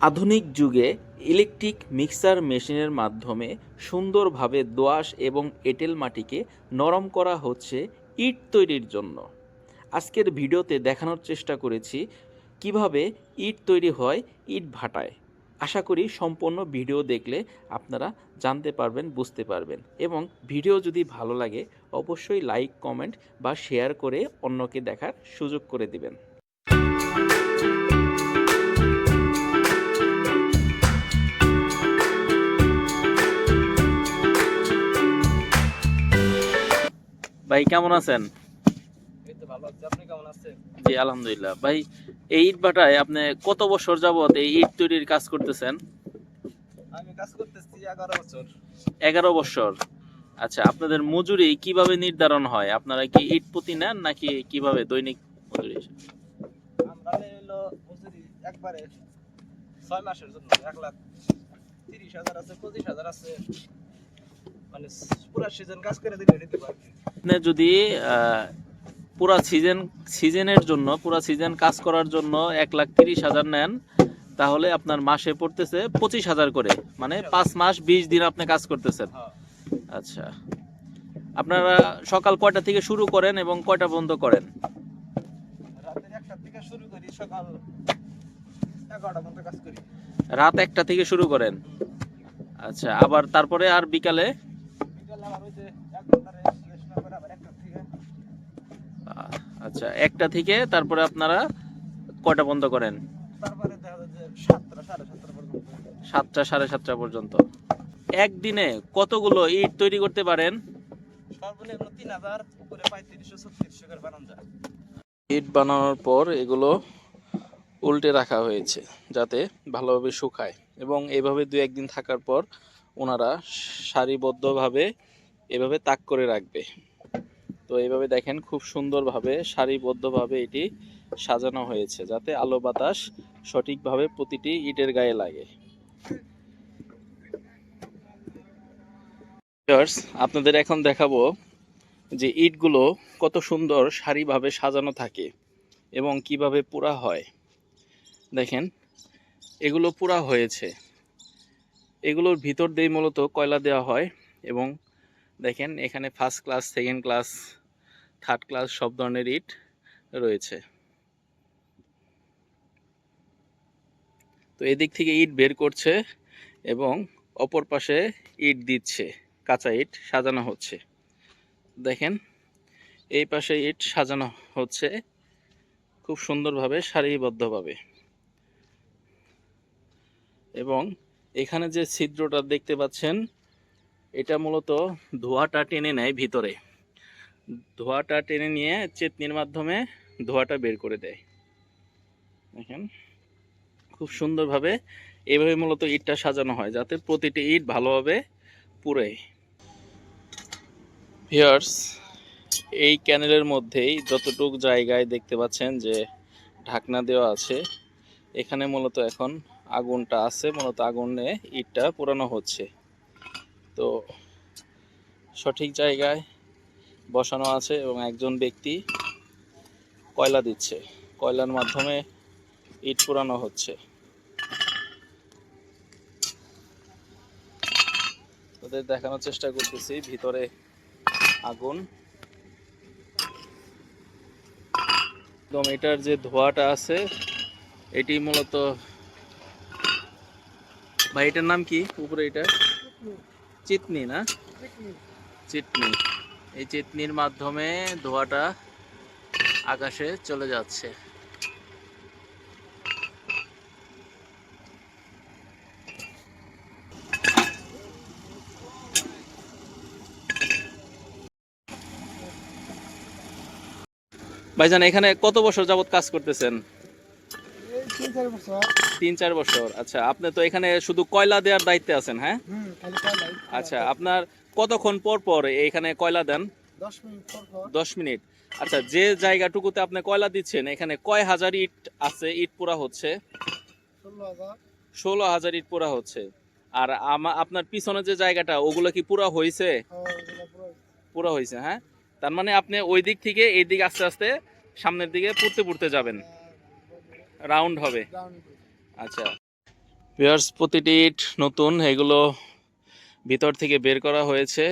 আধুনিক যুগে electric mixer মেশিনের মাধ্যমে সুন্দরভাবে দোআঁশ এবং এঁটেল মাটিকে নরম করা হচ্ছে ইট তৈরির জন্য। আজকের ভিডিওতে দেখানোর চেষ্টা করেছি কীভাবে ইট তৈরি হয় ইট ভাটায়। আশা করি সম্পূর্ণ ভিডিও দেখলে আপনারা জানতে পারবেন, বুঝতে পারবেন এবং ভিডিও যদি ভালো লাগে অবশ্যই লাইক, কমেন্ট বা শেয়ার করে অন্যকে দেখার সুযোগ করে দিবেন। ভাই কেমন আছেন? এই তো ভালো আছি। আপনি কেমন আছেন? জি আলহামদুলিল্লাহ। ভাই এই ইট ভাটায় আপনি কত বছর যাবত এই ইট তৈরির কাজ করতেছেন? আমি কাজ করতেছি এগারো বছর। এগারো বছর। আচ্ছা আপনাদের মজুরি কীভাবে নির্ধারণ হয়? আপনারা কি ইট প্রতি নেন নাকি কীভাবে দৈনিক মজুরি? আমরা হলো মজুরি একবারে ছয় মাসের জন্য এক লাখ তিরিশ হাজার আছে পঁচিশ হাজার আছে। মানে পুরো সিজন কাজ করে দিলে নিতে পারবে আপনি যদি পুরা সিজন সিজনের জন্য পুরা সিজন কাজ করার জন্য এক লাখ তিরিশ হাজার নেন তাহলে আপনার মাসে পড়তেছে পঁচিশ হাজার করে। মানে পাঁচ মাস বিশ দিন আপনি কাজ করতেছেন। হ্যাঁ। আচ্ছা। আপনারা সকাল কয়টা থেকে শুরু করেন এবং কয়টা বন্ধ করেন? রাত একটা থেকে শুরু করেন। আচ্ছা আবার তারপরে আর বিকালে? আচ্ছা একটা থেকে তারপরে আপনারা কয়টা বন্ধ করেন? সাতটা, সাড়ে সাতটা পর্যন্ত। একদিনে কতগুলো ইট তৈরি করতে পারেন? ইট বানানোর পর এগুলো উল্টে রাখা হয়েছে, যাতে ভালোভাবে শুকায়। এবং এভাবে দু একদিন থাকার পর ওনারা সারিবদ্ধভাবে এভাবে তাক করে রাখবে। তো এইভাবে দেখেন খুব সুন্দরভাবে, সারিবদ্ধভাবে এটি সাজানো হয়েছে যাতে আলো বাতাস সঠিকভাবে প্রতিটি ইটের গায়ে লাগে। আপনাদের এখন দেখাবো যে ইটগুলো কত সুন্দর সারিভাবে সাজানো থাকে এবং কীভাবে পোড়া হয়। দেখেন, এগুলো পোড়া হয়েছে। এগুলোর ভিতর দিয়ে মূলত কয়লা দেওয়া হয় এবং দেখেন, এখানে first class second class third class সব ধরনের ইট রয়েছে। তো এদিক থেকে ইট বের করছে এবং অপর পাশে ইট দিচ্ছে, কাঁচা ইট সাজানো হচ্ছে। দেখেন, এই পাশে ইট সাজানো হচ্ছে খুব সুন্দরভাবে, সারিবদ্ধভাবে। এবং এখানে যে ছিদ্রটা দেখতে পাচ্ছেন এটা মূলত ধোঁয়াটা টেনে নেয় ভিতরে। ধোঁয়াটা টেনে নিয়ে চেতনির মাধ্যমে ধোঁয়াটা বের করে দেয়। দেখেন, খুব সুন্দরভাবে এভাবে মূলত ইটটা সাজানো হয় যাতে প্রতিটি ইট ভালোভাবে পুড়ে। ভিয়ার্স এই ক্যানেলের মধ্যেই যতটুক জায়গায় দেখতে পাচ্ছেন যে ঢাকনা দেওয়া আছে, এখানে মূলত এখন আগুনটা আছে, মূলত আগুনে ইটটা পোড়ানো হচ্ছে। তো সঠিক জায়গায় বসানো আছে এবং একজন ব্যক্তি কয়লা দিচ্ছে। কয়লার মাধ্যমে ইট পোড়ানো হচ্ছে। তোদের দেখানোর চেষ্টা করতেছি, ভিতরে আগুন। একদম এটার যে ধোঁয়াটা আছে, এটি মূলত ভাই, এটার নাম কি? উপরে এটা? চিতনি না? চিটনি এই চিটনির মাধ্যমে ধোঁয়াটা আকাশে চলে যাচ্ছে। ভাইজান এখানে কত বছর যাবত কাজ করতেছেন? তিন, চার বছর। আচ্ছা আপনি তো এখানে শুধু কয়লা দেওয়ার দায়িত্বে আছেন হ্যাঁ? আচ্ছা আপনার কতক্ষণ পর পর এখানে কয়লা দেন? দশ মিনিট। আচ্ছা যে জায়গাটুকুতে আপনি কয়লা দিচ্ছেন, এখানে কয় হাজার ইট আছে? ইট পোড়া হচ্ছে? ষোলো হাজার ইট পোড়া হচ্ছে। আর আপনার পিছনে যে জায়গাটা, ওগুলো কি পুরা হয়েছে পুরা হয়েছে হ্যাঁ? তার মানে আপনি ওই দিক থেকে এই দিক আস্তে আস্তে সামনের দিকে পুড়তে পুড়তে যাবেন। রাউন্ড হবে। আচ্ছা। ভিউয়ার্স প্রতিটি নতুন এগুলো ভিতর থেকে বের করা হয়েছে।